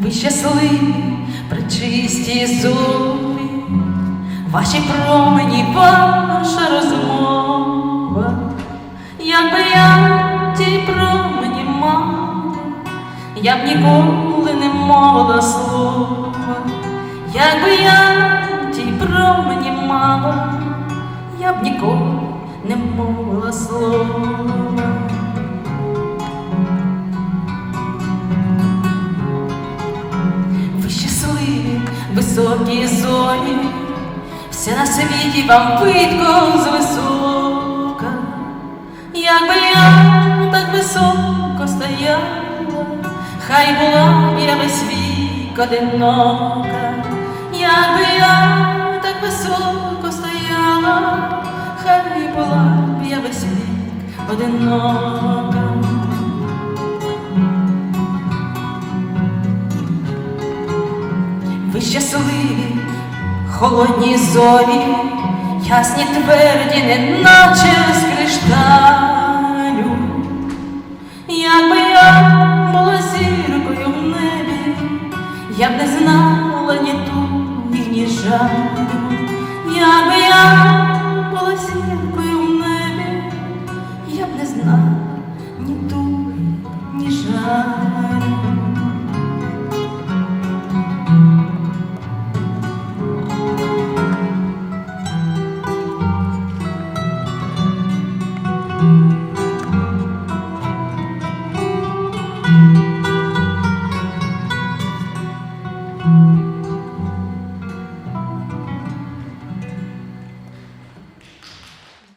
ви щасливі, причисті зорі, ваші промені, ваша розмова, якби я ті промені мала, я б ніколи не мовила слова, якби я ті промені мала, я б ніколи не мовила слова. Щасливі, високі зорі, все на світі вам видко з висока. Якби я так високо стояла, хай була б я весь вік одинока. Якби я так високо стояла, хай була б я весь вік одинока. ви щасливі, холодні зорі, ясні тверді, не наче з кришталю, якби я була зіркою в небі, я б не знала ні туги, ні жалю, якби я була зіркою в небі, я б не знала ні туги, ні жалю. thank you